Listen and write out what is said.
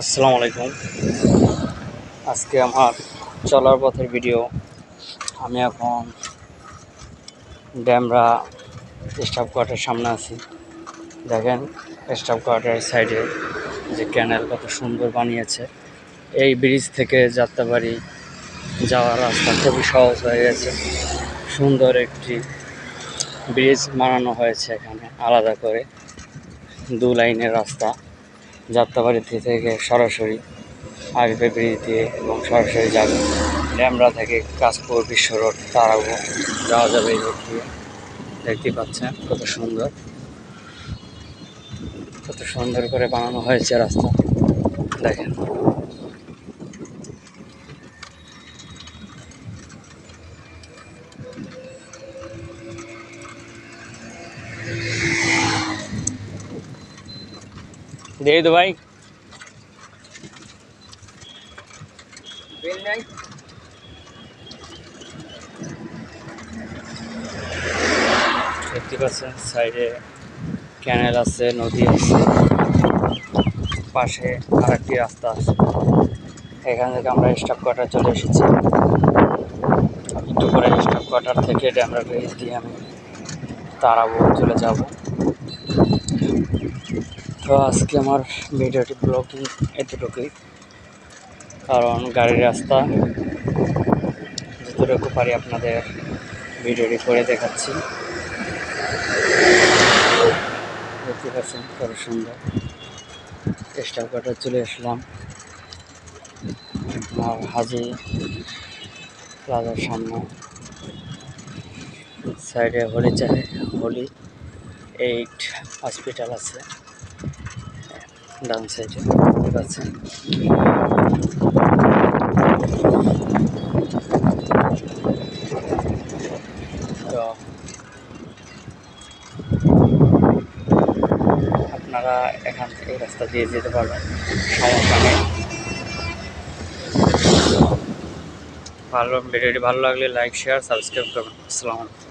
আসসালামু আলাইকুম। আজকে আমার চলার পথের ভিডিও। আমি এখন ড্যামরা স্টাফ কোয়ার্টার সামনে আছি। দেখেন স্টাফ কোয়ার্টারের সাইডে যে ক্যানেল কত সুন্দর বানিয়েছে। এই ব্রিজ থেকে যাত্রাবাড়ি যাওয়ার রাস্তা খুবই সহজ হয়ে গেছে। সুন্দর একটি ব্রিজ বানানো হয়েছে এখানে, আলাদা করে দু লাইনের রাস্তা। যাত্রাবাড়ি থেকে সরাসরি আসবে ব্রিজ দিয়ে এবং সরাসরি যাবে। ড্যামরা থেকে কাশপুর বিশ্ব রোড, তারাবো যাওয়া যাবে এই রোড দিয়ে। দেখতে পাচ্ছেন কত সুন্দর। কত সুন্দর করে বানানো হয়েছে রাস্তা। দেখেন। দিয়ে তো ভাই। দেখতে পাচ্ছেন, সাইডে ক্যানেল আছে, নদী আছে। পাশে আরেকটি রাস্তা আছে। এখান থেকে আমরা স্টাফ কোয়ার্টার চলে এসেছি। একটু করে স্টাফ কোয়ার্টার থেকে ড্যামরা ব্রিজ দিয়ে আমি তারাবো চলে যাব। তো আজকে আমার ভিডিওটি ব্লগিং এতটুকুই কারণ গাড়ির রাস্তা যতটুকু পারি আপনাদের ভিডিওটি করে দেখাচ্ছি। দেখতে পাচ্ছেন কত সুন্দর। স্টাফ কোয়ার্টার চলে আসলাম। আপনার হাজি প্লাজার সামনে। সাইডে হলি চাহে হলি এইট হসপিটাল আছে। ডান সাইডে। পাচ্ছেন তো আপনারা এখান থেকে রাস্তা দিয়ে যেতে পারবেন। সমস্যা নেই। ভালো ভিডিওটি ভালো লাগলে লাইক, শেয়ার, সাবস্ক্রাইব করবেন। আসসালামু আলাইকুম।